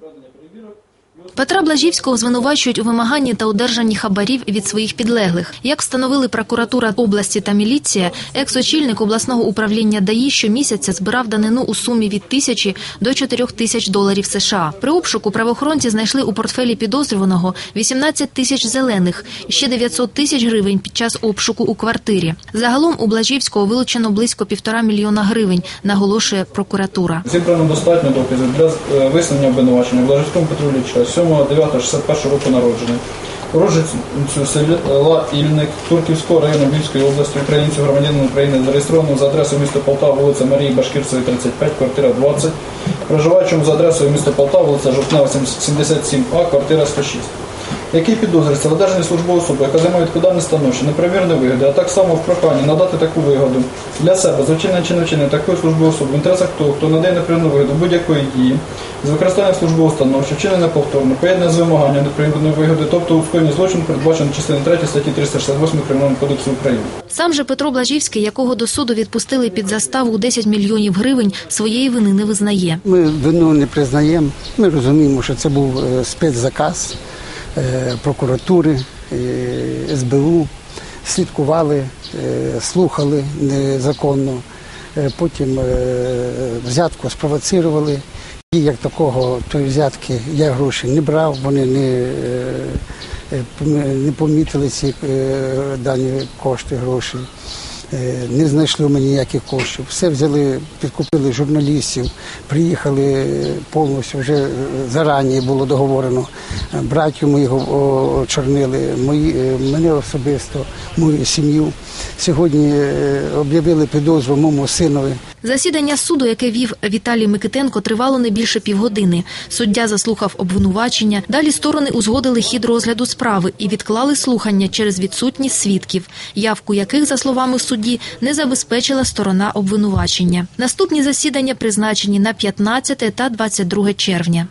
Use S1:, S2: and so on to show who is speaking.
S1: проведення примеров. Петра Блажівського звинувачують у вимаганні та одержанні хабарів від своїх підлеглих. Як встановили прокуратура області та міліція, екс-очільник обласного управління ДАІ щомісяця збирав данину у сумі від тисячі до чотирьох тисяч доларів США. При обшуку правоохоронці знайшли у портфелі підозрюваного 18 тисяч зелених ще 900 тисяч гривень під час обшуку у квартирі. Загалом у Блажівського вилучено близько півтора мільйона гривень, наголошує прокуратура.
S2: Зібрано достатньо доказів для е, висунення обвинувачення Блажевському Петру 7.9.61 року народження. Уроженцю села Ільник Турківського району Львівської області, українцю, громадянину України, зареєстрованому за адресою міста Полтава, вулиця Марії Башкірцевої, 35, квартира 20, проживаючому за адресою міста Полтава, вулиця Жовтнева, 77А, квартира 106 який підозрюється в одержанні службової особи, яка займає відповідальне становище, непримірні вигоди, а так само в проханні надати таку вигоду для себе з вчинення чи невчинення такої службової особи в інтересах того, хто надає непримірну вигоду будь-якої дії, з використанням службового становища, вчинення повторно, поєднання з вимаганням непримірної вигоди, тобто у скоєнні злочин передбачено частини 3 статті 368 Кримінального кодексу України.
S1: Сам же Петро Блажівський, якого до суду відпустили під заставу 10 мільйонів гривень, своєї вини не визнає.
S3: Ми вину не признаємо. Ми розуміємо, що це був е, спецзаказ прокуратури, е, СБУ. Слідкували, е, слухали незаконно, Е, потім е, взятку спровоцирували. І як такого тої взятки я гроші не брав, вони не, е, е, не помітили ці е, дані кошти, гроші. Е, Не знайшли у мене ніяких коштів. Все взяли, підкупили журналістів, приїхали повністю вже е, зарані було договорено. Е, Братів моїх очорнили, мої, мене особисто, мою сім'ю. Сьогодні об'явили підозру моєму синові.
S1: Засідання суду, яке вів Віталій Микитенко, тривало не більше півгодини. Суддя заслухав обвинувачення. Далі сторони узгодили хід розгляду справи і відклали слухання через відсутність свідків, явку яких, за словами судді, не забезпечила сторона обвинувачення. Наступні засідання призначені на 15 та 22 червня.